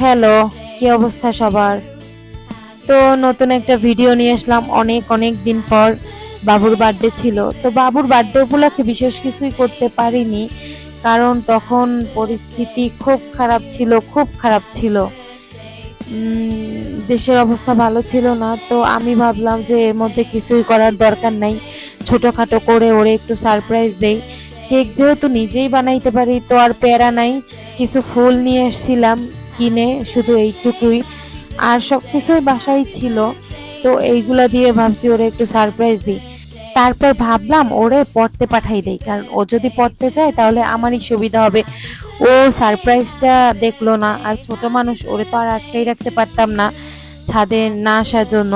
Hello, কি অবস্থা সবার? তো নতুন একটা ভিডিও নিয়ে আসলাম, অনেক অনেক দিন পর বাবুর বার্থডে ছিল। তো বাবুর বার্থডে উপলক্ষে বিশেষ কিছুই করতে পারিনি, কারণ তখন পরিস্থিতি খুব খারাপ ছিল, খুব খারাপ ছিল। দেশের অবস্থা ভালো ছিল না, তো আমি ভাবলাম যে এর মধ্যে কিছুই করার দরকার নাই। ছোটোখাটো করে ওরে একটু সারপ্রাইজ দেই। কেক যেহেতু নিজেই বানাইতে পারি, তো আর প্যারা নাই, কিছু ফুল নিয়ে এসেছিলাম কিনে শুধু এইটুকুই। আর সব কিছুই বাসায় ছিল, তো এইগুলা দিয়ে ভাবছি ওরে একটু সারপ্রাইজ দিই। তারপর ভাবলাম ওরে পড়তে পাঠাই দেই, কারণ ও যদি পড়তে যায় তাহলে আমারই সুবিধা হবে। ও সারপ্রাইজটা দেখল না, আর ছোট মানুষ ওরে তো আর আটকাই রাখতে পারতাম না ছাদে না আসার জন্য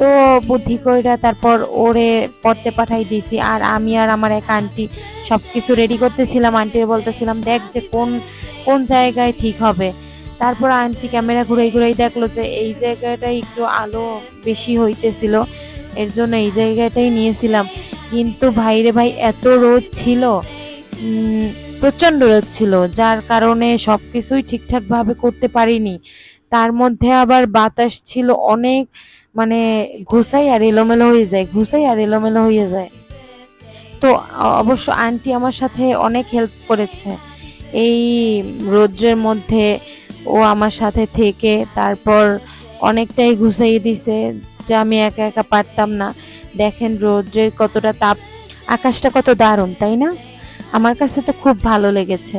তো বুদ্ধি কইরা তারপর ওরে পড়তে পাঠাই দিয়েছি আর আমি আর আমার এক আন্টি সব কিছু রেডি করতেছিলাম। আন্টির বলতেছিলাম, দেখ যে কোন কোন জায়গায় ঠিক হবে। তারপর আন্টি ক্যামেরা ঘুরাই ঘুরাই দেখল যে এই জায়গাটাই একটু আলো বেশি হইতেছিল, এর জন্য এই জায়গাটাই নিয়েছিলাম। কিন্তু ভাইরে ভাই, এত রোদ ছিল প্রচণ্ড রোদ ছিল, যার কারণে সব কিছুই ঠিকঠাকভাবে করতে পারিনি। তার মধ্যে আবার বাতাস ছিল অনেক মানে ঘুষাই আর এলোমেলো হয়ে যায়, ঘুষাই আর এলোমেলো হয়ে যায়। তো অবশ্য আন্টি আমার সাথে অনেক হেল্প করেছে। এই রৌদ্রের মধ্যে ও আমার সাথে থেকে তারপর অনেকটাই ঘুষাইয়ে দিছে যা আমি একা একা পারতাম না। দেখেন রৌদ্রের কতটা তাপ, আকাশটা কত দারুণ, তাই না? আমার কাছে তো খুব ভালো লেগেছে।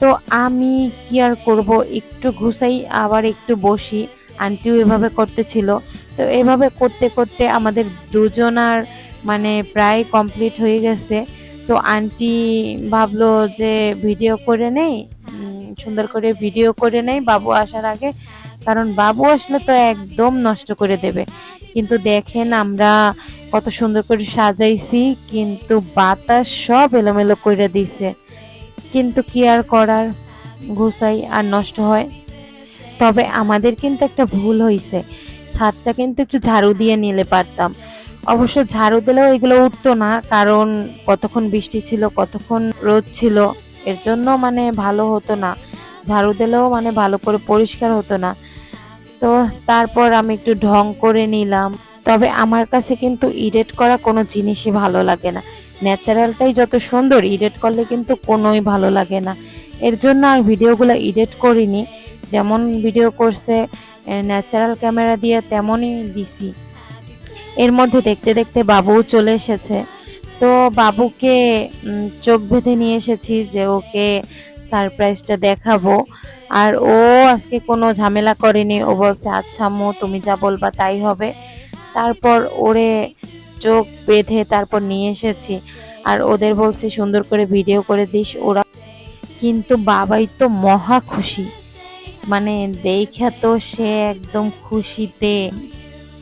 তো আমি কি আর করব? একটু ঘুষাই আবার একটু বসি। আন্টিও এভাবে করতেছিল। তো এভাবে করতে করতে আমাদের দুজনার মানে প্রায় কমপ্লিট হয়ে গেছে। তো আন্টি ভাবলো যে ভিডিও করে নেই। সুন্দর করে ভিডিও করে নেই, বাবু আসার আগে। কারণ বাবু আসলে তো একদম নষ্ট করে দেবে। কিন্তু দেখেন আমরা কত সুন্দর করে সাজাইছি, কিন্তু বাতাস সব এলোমেলো করে দিছে। কিন্তু কি আর করার? ঘুষাই আর নষ্ট হয়। তবে আমাদের কিন্তু একটা ভুল হয়েছে ছাদটা কিন্তু একটু ঝাড়ু দিয়ে নিলে পারতাম। অবশ্য ঝাড়ু দিলেও এগুলো উঠতো না, কারণ কতক্ষণ বৃষ্টি ছিল, কতক্ষণ রোদ ছিল। এর জন্য মানে ভালো হতো না। ঝাড়ু দিলেও মানে ভালো করে পরিষ্কার হতো না। তো তারপর আমি একটু ঢং করে নিলাম। তবে আমার কাছে কিন্তু ইডিট করা কোনো জিনিসই ভালো লাগে না। ন্যাচারালটাই যত সুন্দর এডিট করলে কিন্তু কোনোই ভালো লাগে না। এর জন্য আর ভিডিওগুলো এডিট করিনি। যেমন ভিডিও করছে ন্যাচারাল ক্যামেরা দিয়ে তেমনই দিছি। এর মধ্যে দেখতে দেখতে বাবুও চলে এসেছে। তো বাবুকে চোখ বেঁধে নিয়ে এসেছি যে ওকে সারপ্রাইজটা দেখাবো। আর ও আজকে কোনো ঝামেলা করেনি। ও বলছে আচ্ছা আম্মু, তুমি যা বলবা তাই হবে। তারপর ওরে চোখ বেঁধে তারপর নিয়ে এসেছি। আর ওদের বলছি, সুন্দর করে ভিডিও করে দিস ওরা। কিন্তু বাবাই তো মহা খুশি। মানে দেখা তো সে একদম খুশিতে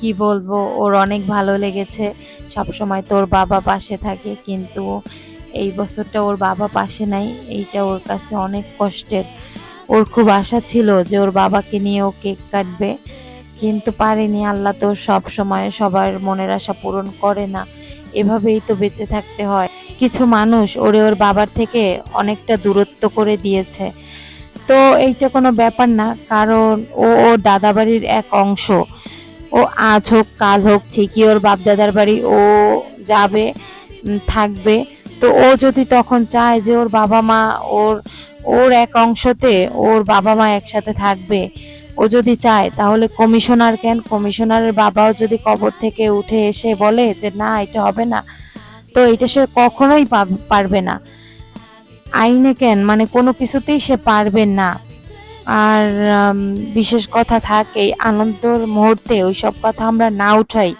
কি বলব, ওর অনেক ভালো লেগেছে। সব সময় তোর বাবা পাশে থাকে, কিন্তু এই বছরটা ওর বাবা পাশে নাই, এইটা ওর কাছে অনেক কষ্টের। ওর খুব আশা ছিল যে ওর বাবাকে নিয়ে ও কেক কাটবে, কিন্তু পারেনি। আল্লাহ তো সব সময় সবার মনের আশা পূরণ করে না, এভাবেই তো বেঁচে থাকতে হয়। কিছু মানুষ ওরে ওর বাবার থেকে অনেকটা দূরত্ব করে দিয়েছে। তো এইটা কোনো ব্যাপার না, কারণ ও ওর দাদাবাড়ির এক অংশ। ও আজ হোক, কাল হোক, ঠিকই ওর বাপ দাদার বাড়ি, ও যাবে থাকবে। তো ও যদি তখন চায় যে ওর বাবা মা ওর ওর এক অংশতে ওর বাবা মা একসাথে থাকবে, ও যদি চায়, তাহলে কমিশনার কেন? কমিশনারের বাবাও যদি কবর থেকে উঠে এসে বলে যে, না, এটা হবে না। তো এটা সে কখনোই পারবে না। আইনে কেন? মানে কোনো কিছুতেই সে পারবে না। আর বিশেষ কথা থাকে আনন্দর মুহূর্তে ওইসব কথা আমরা না উঠাই।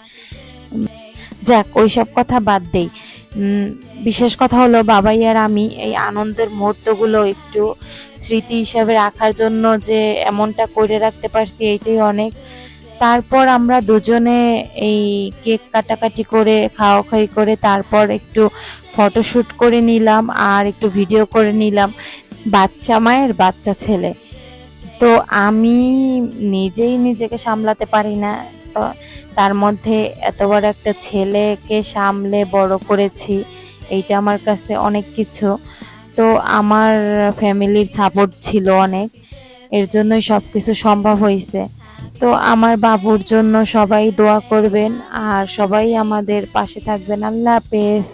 যাক, ওইসব কথা বাদ দেই। বিশেষ কথা হলো বাবাই আর আমি এই আনন্দের মুহূর্তগুলো একটু স্মৃতি হিসাবে রাখার জন্য যে এমনটা করে রাখতে পারছি, এইটাই অনেক। তারপর আমরা দুজনে এই কেক কাটাকাটি করে খাওয়া খাই করে, তারপর একটু ফটোশ্যুট করে নিলাম আর একটু ভিডিও করে নিলাম। বাচ্চা মায়ের বাচ্চা ছেলে। তো আমি নিজেই নিজেকে সামলাতে পারি না। তো তার মধ্যে এত বড় একটা ছেলেকে সামলে বড় করেছি, এইটা আমার কাছে অনেক কিছু। তো আমার ফ্যামিলির সাপোর্ট ছিল অনেক, এর জন্যই সব কিছু সম্ভব হয়েছে। তো আমার বাবুর জন্য সবাই দোয়া করবেন আর সবাই আমাদের পাশে থাকবেন। আল্লাহ হাফেজ।